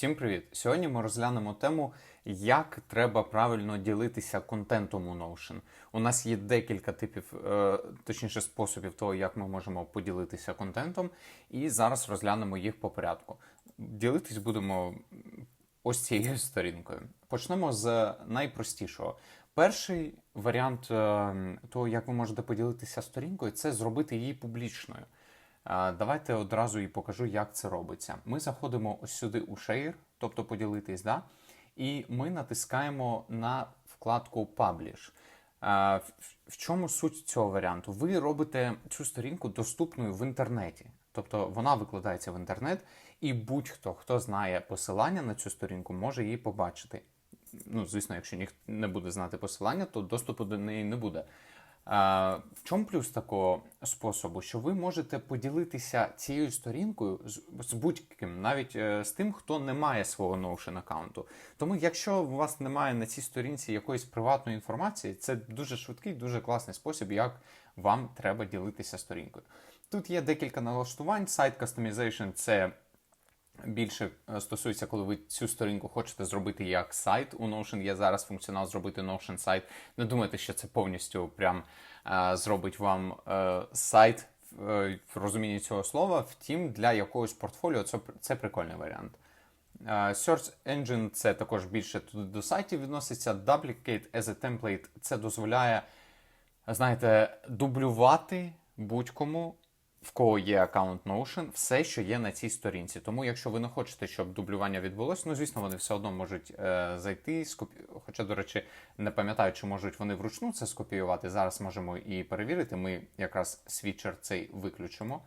Всім привіт! Сьогодні ми розглянемо тему, як треба правильно ділитися контентом у Notion. У нас є декілька типів, е, точніше, способів того, як ми можемо поділитися контентом, і зараз розглянемо їх по порядку. Ділитись будемо ось цією сторінкою. Почнемо з найпростішого. Перший варіант е, того, як ви можете поділитися сторінкою, це зробити її публічною. Давайте одразу і покажу, як це робиться. Ми заходимо ось сюди у Share, тобто поділитись, да? і ми натискаємо на вкладку Publish. В чому суть цього варіанту? Ви робите цю сторінку доступною в інтернеті. Тобто вона викладається в інтернет, і будь-хто, хто знає посилання на цю сторінку, може її побачити. Ну, звісно, якщо ніхто не буде знати посилання, то доступу до неї не буде. В чому плюс такого способу? Що ви можете поділитися цією сторінкою з, з будь-ким, навіть е, з тим, хто не має свого Notion аккаунту. Тому, якщо у вас немає на цій сторінці якоїсь приватної інформації, це дуже швидкий, дуже класний спосіб, як вам треба ділитися сторінкою. Тут є декілька налаштувань. Сайт Customization – це більше е, стосується, коли ви цю сторінку хочете зробити як сайт. У Notion є зараз функціонал зробити Notion сайт. Не думайте, що це повністю прям е, зробить вам е, сайт в розумінні цього слова. Втім, для якогось портфоліо це, це прикольний варіант. Search Engine це також більше туди до сайтів відноситься. Duplicate as a template це дозволяє, знаєте, дублювати будь-кому, в кого є аккаунт Notion, все, що є на цій сторінці. Тому, якщо ви не хочете, щоб дублювання відбулося, ну звісно, вони все одно можуть е, зайти, скопі... хоча, до речі, не пам'ятаю, чи можуть вони вручну це скопіювати. Зараз можемо і перевірити. Ми якраз свічер цей виключимо.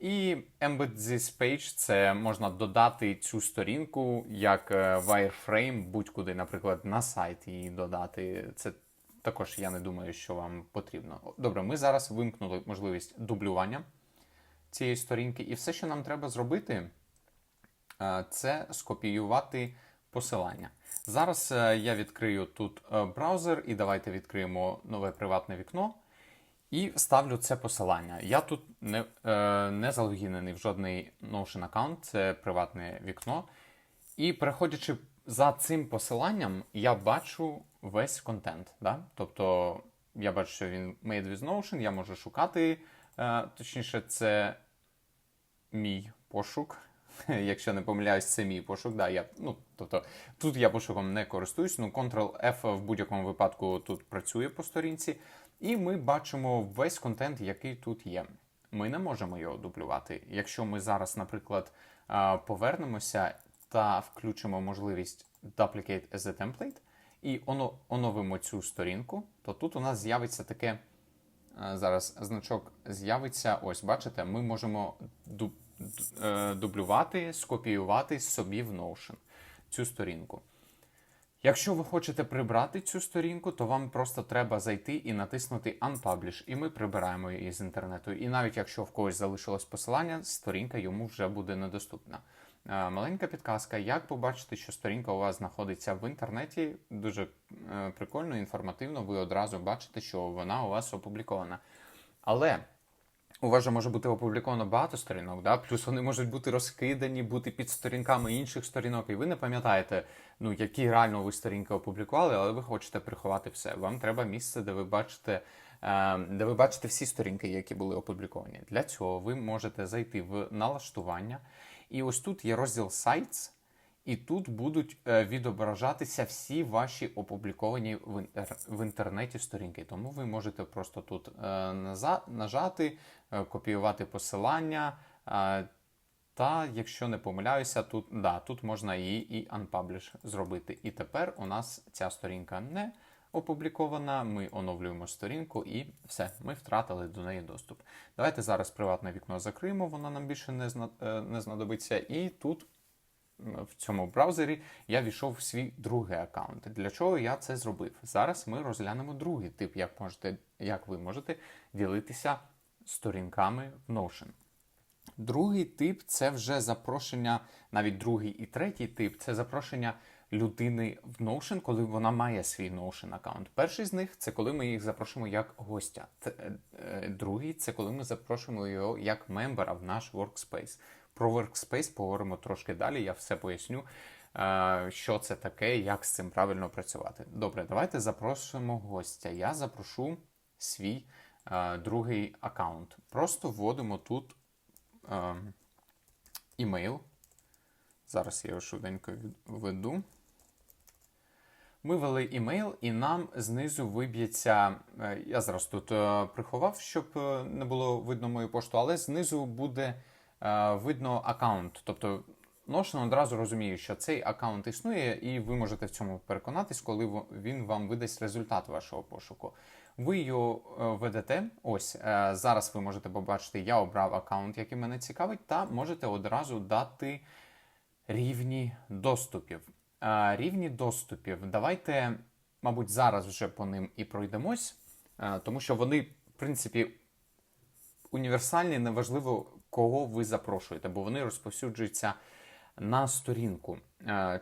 І Embed This Page – це можна додати цю сторінку як е, wireframe будь-куди, наприклад, на сайт її додати. Це також я не думаю, що вам потрібно. Добре, ми зараз вимкнули можливість дублювання цієї сторінки, і все, що нам треба зробити, е, це скопіювати посилання. Зараз е, я відкрию тут е, браузер, і давайте відкриємо нове приватне вікно. І ставлю це посилання. Я тут не, не залогінений в жодний Notion аккаунт, це приватне вікно. І переходячи за цим посиланням, я бачу весь контент. Да? Тобто я бачу, що він made with Notion, я можу шукати. Е, точніше, це мій пошук. Якщо не помиляюсь, це мій пошук. Да, я, ну, тобто, тут я пошуком не користуюсь, ну Ctrl-F в будь-якому випадку тут працює по сторінці. І ми бачимо весь контент, який тут є. Ми не можемо його дублювати. Якщо ми зараз, наприклад, повернемося та включимо можливість Duplicate as a template і оновимо цю сторінку, то тут у нас з'явиться таке. Е, Зараз значок з'явиться. Ось, бачите, ми можемо е, дублювати, скопіювати собі в Notion цю сторінку. Якщо ви хочете прибрати цю сторінку, то вам просто треба зайти і натиснути Unpublish, і ми прибираємо її з інтернету. І навіть якщо в когось залишилось посилання, сторінка йому вже буде недоступна. Е, Маленька підказка, як побачити, що сторінка у вас знаходиться в інтернеті, дуже е, прикольно, інформативно, ви одразу бачите, що вона у вас опублікована. Але у вас же може бути опубліковано багато сторінок, да? плюс вони можуть бути розкидані, бути під сторінками інших сторінок, і ви не пам'ятаєте, ну, які реально ви сторінки опублікували, але ви хочете приховати все. Вам треба місце, де ви бачите, е, де ви бачите всі сторінки, які були опубліковані. Для цього ви можете зайти в налаштування, і ось тут є розділ Sites, і тут будуть е, відображатися всі ваші опубліковані в, інтер- в інтернеті сторінки. Тому ви можете просто тут е, нажати, е, копіювати посилання. та, якщо не помиляюся, тут, да, тут можна її і unpublish зробити. І тепер у нас ця сторінка не опублікована. Ми оновлюємо сторінку і все, ми втратили до неї доступ. Давайте зараз приватне вікно закриємо, воно нам більше не, е, знадобиться. І тут в цьому браузері я війшов в свій другий аккаунт. Для чого я це зробив? Зараз ми розглянемо другий тип, як можете, як ви можете ділитися сторінками в Notion. Другий тип це вже запрошення, навіть другий і третій тип це запрошення людини в Notion, коли вона має свій Notion аккаунт. Перший з них це коли ми їх запрошуємо як гостя. Е, е, Другий це коли ми запрошуємо його як мембера в наш workspace. про Workspace поговоримо трошки далі. Я все поясню, е, що це таке, як з цим правильно працювати. Добре, давайте запросимо гостя. Я запрошу свій другий аккаунт. Просто вводимо тут е, імейл. Зараз я його швиденько введу. Ми ввели імейл, і нам знизу виб'ється. е, Я зараз тут е, приховав, щоб е, не було видно мою пошту, але знизу буде видно аккаунт. Тобто Notion одразу розуміє, що цей аккаунт існує, і ви можете в цьому переконатись, коли він вам видасть результат вашого пошуку. Ви його ведете. Ось зараз ви можете побачити, я обрав аккаунт, який мене цікавить, та можете одразу дати рівні доступів. Рівні доступів. Давайте, мабуть, зараз вже по ним і пройдемось, тому що вони, в принципі, універсальні, неважливо, кого ви запрошуєте, бо вони розповсюджуються на сторінку.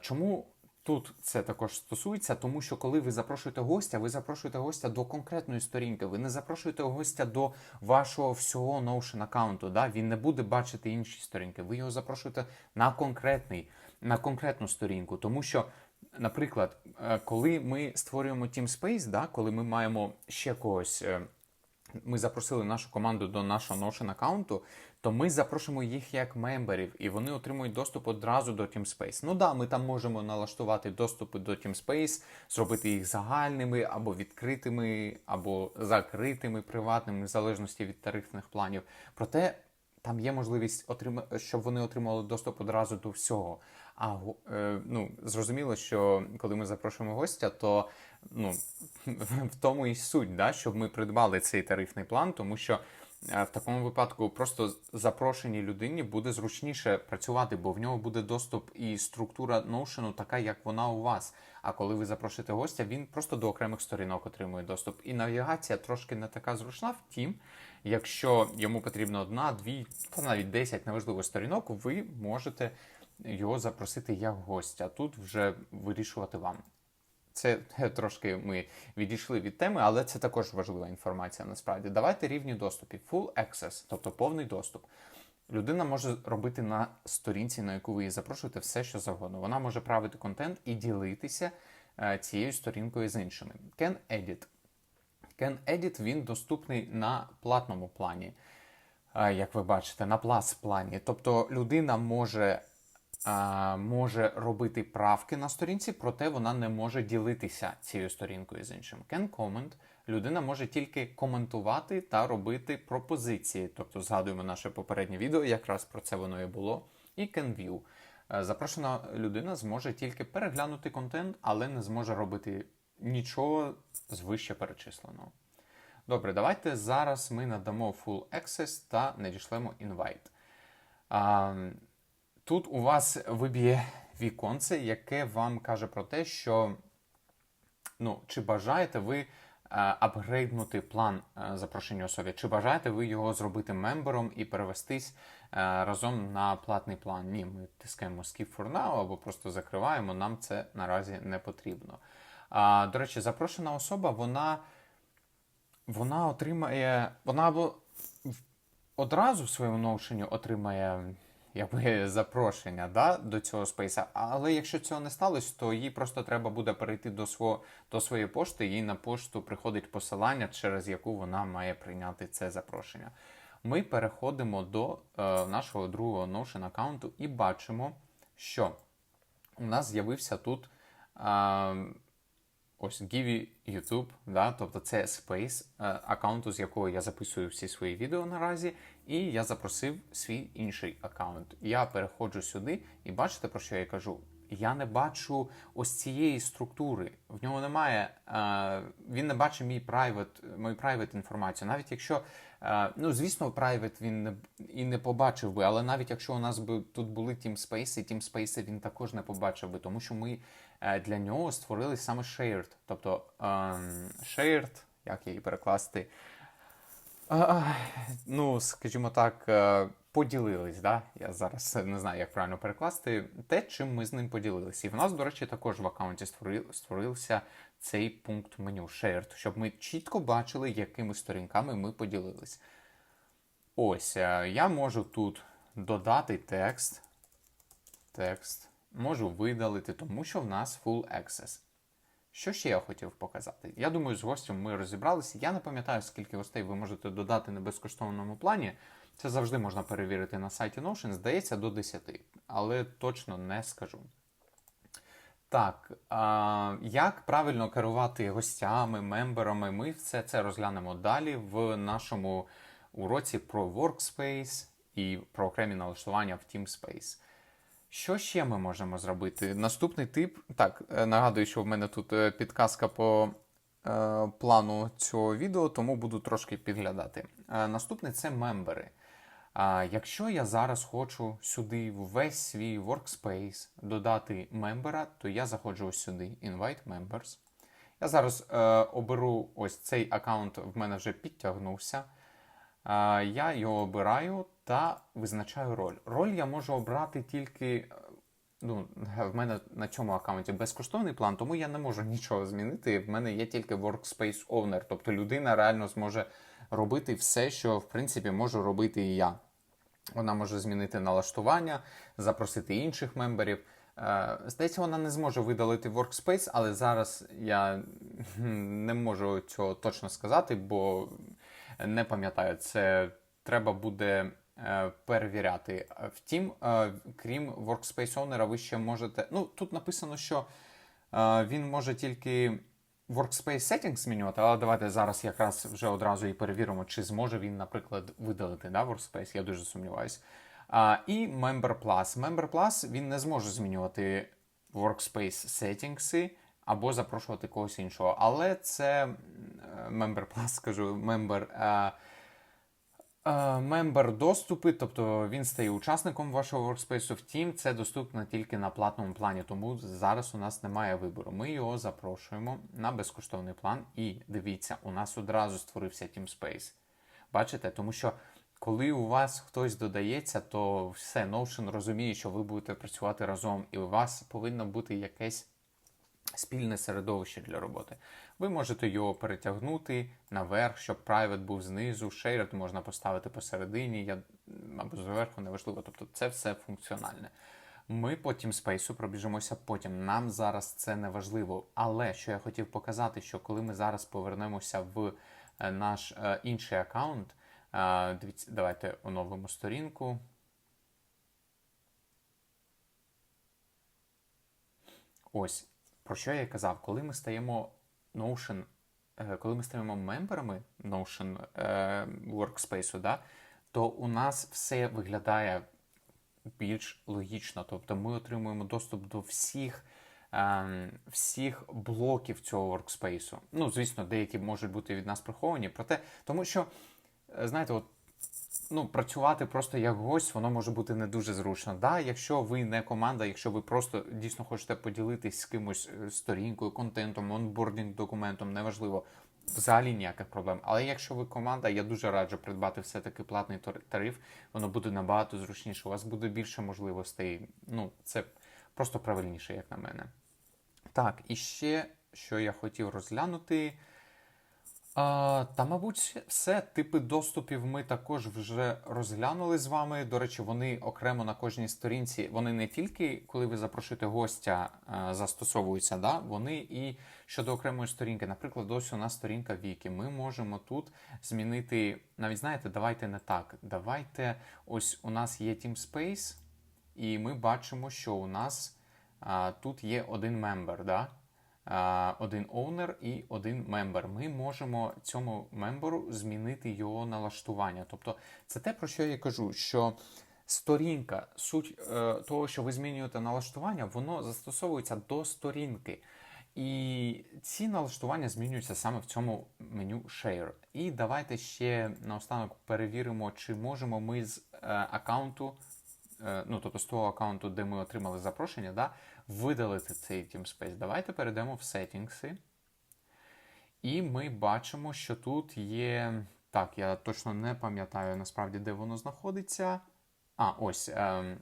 Чому тут це також стосується? Тому що коли ви запрошуєте гостя, ви запрошуєте гостя до конкретної сторінки. Ви не запрошуєте гостя до вашого всього Notion аккаунту. Да? Він не буде бачити інші сторінки. Ви його запрошуєте на конкретний, на конкретну сторінку, тому що. Наприклад, е, коли ми створюємо TeamSpace, да, коли ми маємо ще когось е, ми запросили нашу команду до нашого Notion аккаунту, то ми запрошуємо їх як мемберів, і вони отримують доступ одразу до TeamSpace. Ну да, ми там можемо налаштувати доступи до TeamSpace, зробити їх загальними або відкритими, або закритими, приватними, в залежності від тарифних планів. Проте там є можливість отрима... щоб вони отримали доступ одразу до всього. А е, ну, зрозуміло, що коли ми запрошуємо гостя, то ну, в тому і суть, да, щоб ми придбали цей тарифний план, тому що в такому випадку просто запрошеній людині буде зручніше працювати, бо в нього буде доступ і структура Notion така, як вона у вас. А коли ви запрошуєте гостя, він просто до окремих сторінок отримує доступ. І навігація трошки не така зручна. Втім, якщо йому потрібно одна, дві, та навіть десять неважливо сторінок, ви можете його запросити як гостя. Тут вже вирішувати вам. Це е, трошки ми відійшли від теми, але це також важлива інформація насправді. Давайте рівні доступів. Full access, тобто повний доступ. Людина може робити на сторінці, на яку ви її запрошуєте, все, що завгодно. Вона може правити контент і ділитися е, цією сторінкою з іншими. Can edit. Can Edit він доступний на платному плані, е, як ви бачите, на плас плані. Тобто людина може, може робити правки на сторінці, проте вона не може ділитися цією сторінкою з іншим. Can Comment людина може тільки коментувати та робити пропозиції. Тобто, згадуємо наше попереднє відео, якраз про це воно і було. І Can View. Е, Запрошена людина зможе тільки переглянути контент, але не зможе робити нічого з вище перечисленого. Добре, давайте зараз ми надамо Full Access та надішлемо invite. Тут у вас виб'є віконце, яке вам каже про те, що ну, чи бажаєте ви е, апгрейднути план е, запрошення особі, чи бажаєте ви його зробити мембером і перевестись е, разом на платний план? Ні, ми тискаємо Skip for now або просто закриваємо, нам це наразі не потрібно. А, до речі, запрошена особа, вона, вона отримає, вона або одразу в своєму ноушені отримає якби, запрошення да, до цього спейса. Але якщо цього не сталося, то їй просто треба буде перейти до, свого, до своєї пошти, їй на пошту приходить посилання, через яку вона має прийняти це запрошення. Ми переходимо до е, нашого другого Notion аккаунту і бачимо, що у нас з'явився тут. Е, Ось Givi YouTube, да, тобто це Space е, аккаунту, з якого я записую всі свої відео наразі, і я запросив свій інший аккаунт. Я переходжу сюди, і бачите, про що я кажу? Я не бачу ось цієї структури. В нього немає. Е, він не бачить мій private, мою private інформацію. Навіть якщо, е, ну звісно, private він не і не побачив би, але навіть якщо у нас би тут були і TeamSpace він також не побачив би, тому що ми е, для нього створили саме shared. Тобто ем, shared, як її перекласти? Ну, скажімо так, поділились. Да? Я зараз не знаю, як правильно перекласти те, чим ми з ним поділилися. І в нас, до речі, також в аккаунті створився цей пункт меню shared, щоб ми чітко бачили, якими сторінками ми поділились. Ось, е, я можу тут додати текст. Текст. Можу видалити, тому що в нас full access. Що ще я хотів показати? Я думаю, з гостем ми розібралися. Я не пам'ятаю, скільки гостей ви можете додати на безкоштовному плані. Це завжди можна перевірити на сайті Notion. Здається, до 10, але точно не скажу. Так, а, як правильно керувати гостями, мемберами, ми все це розглянемо далі в нашому уроці про Workspace і про окремі налаштування в TeamSpace. Що ще ми можемо зробити? Наступний тип. Так, е, нагадую, що в мене тут е, підказка по е, плану цього відео, тому буду трошки підглядати. Е, наступний це мембери. А якщо я зараз хочу сюди в весь свій workspace додати мембера, то я заходжу ось сюди, Invite Members. Я зараз е, оберу ось цей аккаунт, в мене вже підтягнувся. Е, я його обираю та визначаю роль. Роль я можу обрати тільки. е, Ну, в мене на цьому аккаунті безкоштовний план, тому я не можу нічого змінити. В мене є тільки Workspace Owner, тобто людина реально зможе робити все, що в принципі можу робити і я. Вона може змінити налаштування, запросити інших мемберів. Е, Здається, вона не зможе видалити Workspace, але зараз я не можу цього точно сказати, бо не пам'ятаю, це треба буде е, перевіряти. Втім, е, крім Workspace Owner, ви ще можете. Ну, тут написано, що він може тільки Workspace Settings змінювати, але давайте зараз якраз вже одразу і перевіримо, чи зможе він, наприклад, видалити да, Workspace, я дуже сумніваюся. А, і Member Plus. Member Plus він не зможе змінювати Workspace Settings або запрошувати когось іншого. Але це е, Member Plus, скажу, Member. е, Е, Мембер доступи, тобто він стає учасником вашого workspace. Втім, це доступно тільки на платному плані, тому зараз у нас немає вибору. Ми його запрошуємо на безкоштовний план. І дивіться, у нас одразу створився TeamSpace. Бачите, тому що коли у вас хтось додається, то все Notion розуміє, що ви будете працювати разом, і у вас повинно бути якесь спільне середовище для роботи. Ви можете його перетягнути наверх, щоб private був знизу, shared можна поставити посередині я, або зверху, неважливо. Тобто це все функціональне. Ми по TeamSpace пробіжимося потім. Нам зараз це не важливо. Але що я хотів показати, що коли ми зараз повернемося в е, наш е, інший аккаунт, е, дивіться, давайте оновимо сторінку. Ось про що я казав, коли ми стаємо Notion, е, коли ми стаємо мемберами Notion е, Workspace, да, то у нас все виглядає більш логічно. Тобто ми отримуємо доступ до всіх. ем, Всіх блоків цього workspace. Ну, звісно, деякі можуть бути від нас приховані, проте, тому що, е, знаєте, от ну, працювати просто як гость, воно може бути не дуже зручно. Да, якщо ви не команда, якщо ви просто дійсно хочете поділитись з кимось е, сторінкою, контентом, онбордінг документом, неважливо. Взагалі ніяких проблем. Але якщо ви команда, я дуже раджу придбати все-таки платний тариф, воно буде набагато зручніше. У вас буде більше можливостей. Ну, це просто правильніше, як на мене. Так, і ще що я хотів розглянути. А, та, мабуть, все. Типи доступів ми також вже розглянули з вами. До речі, вони окремо на кожній сторінці. Вони не тільки, коли ви запрошуєте гостя, застосовуються, да? вони і щодо окремої сторінки. Наприклад, ось у нас сторінка Віки. Ми можемо тут змінити. Навіть знаєте, давайте не так. Давайте ось у нас є TeamSpace, і ми бачимо, що у нас а, тут є один мембер. Да? Один оунер і один мембер. Ми можемо цьому мемберу змінити його налаштування. Тобто, це те, про що я кажу, що сторінка, суть е, того, що ви змінюєте налаштування, воно застосовується до сторінки. І ці налаштування змінюються саме в цьому меню Share. І давайте ще наостанок перевіримо, чи можемо ми з е, аккаунту, ну тобто з того аккаунту, де ми отримали запрошення, да, видалити цей TeamSpace. Давайте перейдемо в Settings. І ми бачимо, що тут є. Так, я точно не пам'ятаю насправді, де воно знаходиться. А, ось ем,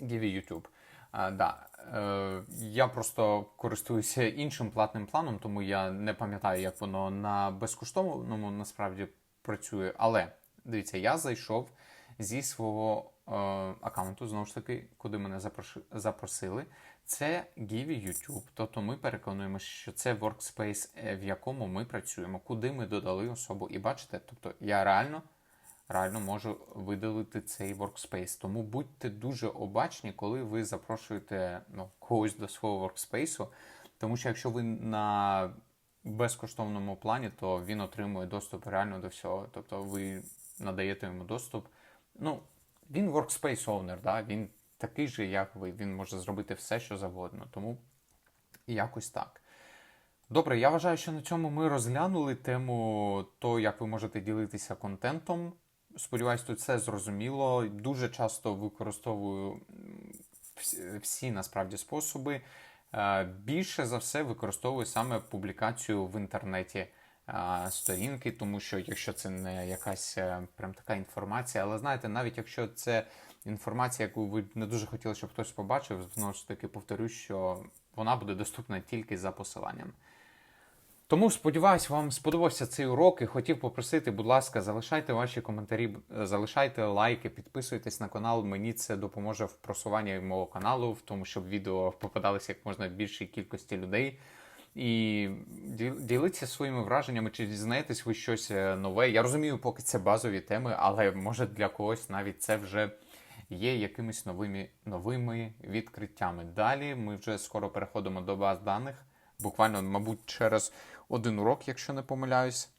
Give YouTube. А, да. е, я просто користуюся іншим платним планом, тому я не пам'ятаю, як воно на безкоштовному насправді працює. Але дивіться, я зайшов зі свого е, аккаунту, знову ж таки, куди мене запросили. Це Givy YouTube. Тобто ми переконуємося, що це workspace, е, в якому ми працюємо, куди ми додали особу. І бачите, тобто я реально, реально можу видалити цей workspace. Тому будьте дуже обачні, коли ви запрошуєте ну, когось до свого workspace, тому що якщо ви на безкоштовному плані, то він отримує доступ реально до всього. Тобто ви надаєте йому доступ. Ну, він workspace owner, да? він такий же, як ви. Він може зробити все, що завгодно. Тому якось так. Добре, я вважаю, що на цьому ми розглянули тему того, як ви можете ділитися контентом. Сподіваюсь, тут все зрозуміло. Дуже часто використовую всі- насправді способи. Е, Більше за все використовую саме публікацію в інтернеті сторінки, тому що якщо це не якась е, прям така інформація, але знаєте, навіть якщо це інформація, яку ви не дуже хотіли, щоб хтось побачив, знову ж таки повторюсь, що вона буде доступна тільки за посиланням. Тому сподіваюсь, вам сподобався цей урок і хотів попросити, будь ласка, залишайте ваші коментарі, залишайте лайки, підписуйтесь на канал. Мені це допоможе в просуванні мого каналу, в тому, щоб відео попадалися як можна більшій кількості людей. І ді- діліться своїми враженнями, чи дізнаєтесь ви щось е, нове. Я розумію, поки це базові теми, але може для когось навіть це вже є якимись новими, новими відкриттями. Далі ми вже скоро переходимо до баз даних. Буквально, мабуть, через один урок, якщо не помиляюсь.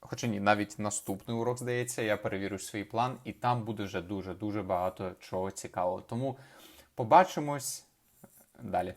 Хоча ні, навіть наступний урок, здається, я перевірю свій план, і там буде вже дуже-дуже багато чого цікавого. Тому побачимось далі.